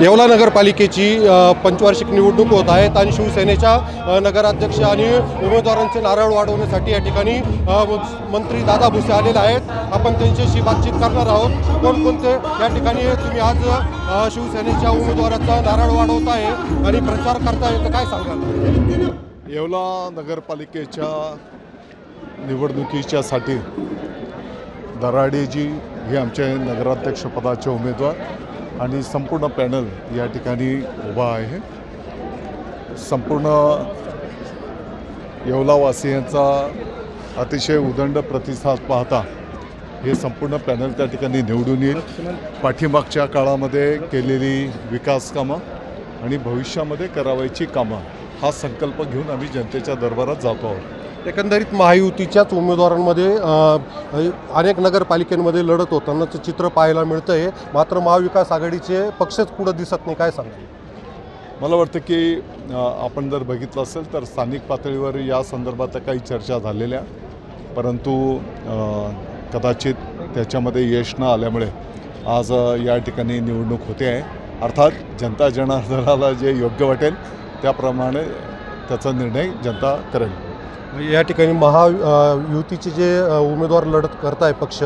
येवला नगरपालिकेची पंचवार्षिक निवडणूक होत आहेत आणि शिवसेनेच्या नगराध्यक्ष आणि उमेदवारांचे नारळ वाढवण्यासाठी या ठिकाणी मंत्री दादा भुसे आलेले आहेत. आपण त्यांच्याशी बातचीत करणार आहोत. कोणकोणते या ठिकाणी तुम्ही आज शिवसेनेच्या उमेदवाराचा नारळ वाढवत आहे आणि प्रचार करताय तर काय सांगाल? येवला नगरपालिकेच्या निवडणुकीच्यासाठी दराडेजी हे आमचे नगराध्यक्षपदाचे उमेदवार. आणि संपूर्ण पॅनल या ठिकाणी उभा आहे. संपूर्ण येवलावासियांचा अतिशय उदंड प्रतिसाद पाहता हे संपूर्ण पॅनल त्या ठिकाणी निवडून येईल. पाठीमागच्या काळामध्ये केलेली विकास कामं आणि भविष्यामध्ये करावायची कामं हा संकल्प घेऊन आम्ही जनतेच्या दरबारात जातो आहोत. एकंदरीत महायुतीच्याच उमेदवारांमध्ये अनेक नगरपालिकेमध्ये लढत होतानाचं चित्र पाहायला मिळतं आहे मात्र महाविकास आघाडीचे पक्षच पुढं दिसत नाही. काय सांगाल? मला वाटतं की आपण जर बघितलं असेल तर स्थानिक पातळीवर या संदर्भात काही चर्चा झालेल्या परंतु कदाचित त्याच्यामध्ये यश न आल्यामुळे आज या ठिकाणी निवडणूक होते आहे. अर्थात जनता जनार्दनाला जे योग्य वाटेल त्याप्रमाणे त्याचा निर्णय जनता करेल. या ठिकाणी महा अ, युतीचे जे उमेदवार लढत करताय पक्ष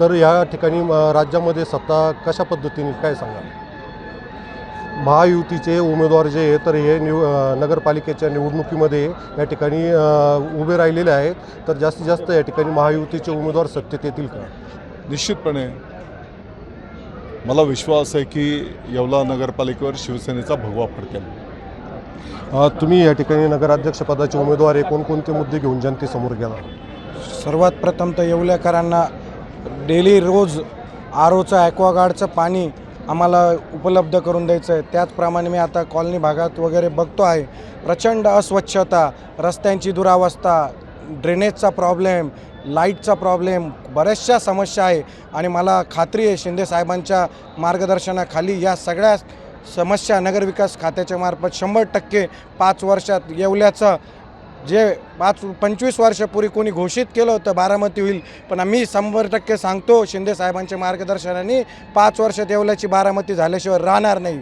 तर या ठिकाणी राज्यामध्ये सत्ता कशा पद्धतीने काय सांगा महायुतीचे उमेदवार जे आहे तर हे निव नगरपालिकेच्या निवडणुकीमध्ये या ठिकाणी उभे राहिलेले आहेत. तर जास्तीत जास्त या ठिकाणी महायुतीचे उमेदवार सत्तेत येतील का? निश्चितपणे. मला विश्वास आहे की येवला नगरपालिकेवर शिवसेनेचा भगवा फडकेल. तुम्ही या ठिकाणी नगराध्यक्षपदाचे उमेदवार आहे. कोणकोणते मुद्दे घेऊन जनतेसमोर गेला? सर्वात प्रथम तर येवल्याकरांना डेली रोज आर ओचं ॲक्वागार्डचं पाणी आम्हाला उपलब्ध करून द्यायचं आहे. त्याचप्रमाणे मी आता कॉलनी भागात वगैरे बघतो आहे. प्रचंड अस्वच्छता रस्त्यांची दुरावस्था ड्रेनेजचा प्रॉब्लेम लाईटचा प्रॉब्लेम बऱ्याचशा समस्या आहे. आणि मला खात्री आहे शिंदे साहेबांच्या मार्गदर्शनाखाली या सगळ्या समस्या नगरविकास खात्याच्या मार्फत शंभर टक्के पाच वर्षात येवल्याचं जे पाच पंचवीस वर्षापूर्वी कोणी घोषित केलं होतं बारामती होईल पण आम्ही शंभर टक्के सांगतो शिंदे साहेबांच्या मार्गदर्शनाने पाच वर्षात येवल्याची बारामती झाल्याशिवाय राहणार नाही.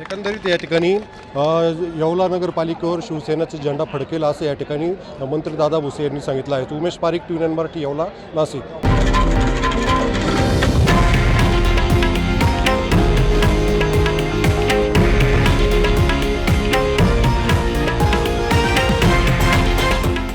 एकंदरीत या ठिकाणी येवला नगरपालिकेवर शिवसेनेचा झेंडा फडकेल असं या ठिकाणी मंत्री दादा भुसे यांनी सांगितलं आहे. उमेश पारिक टी मराठी येवला नाशिक.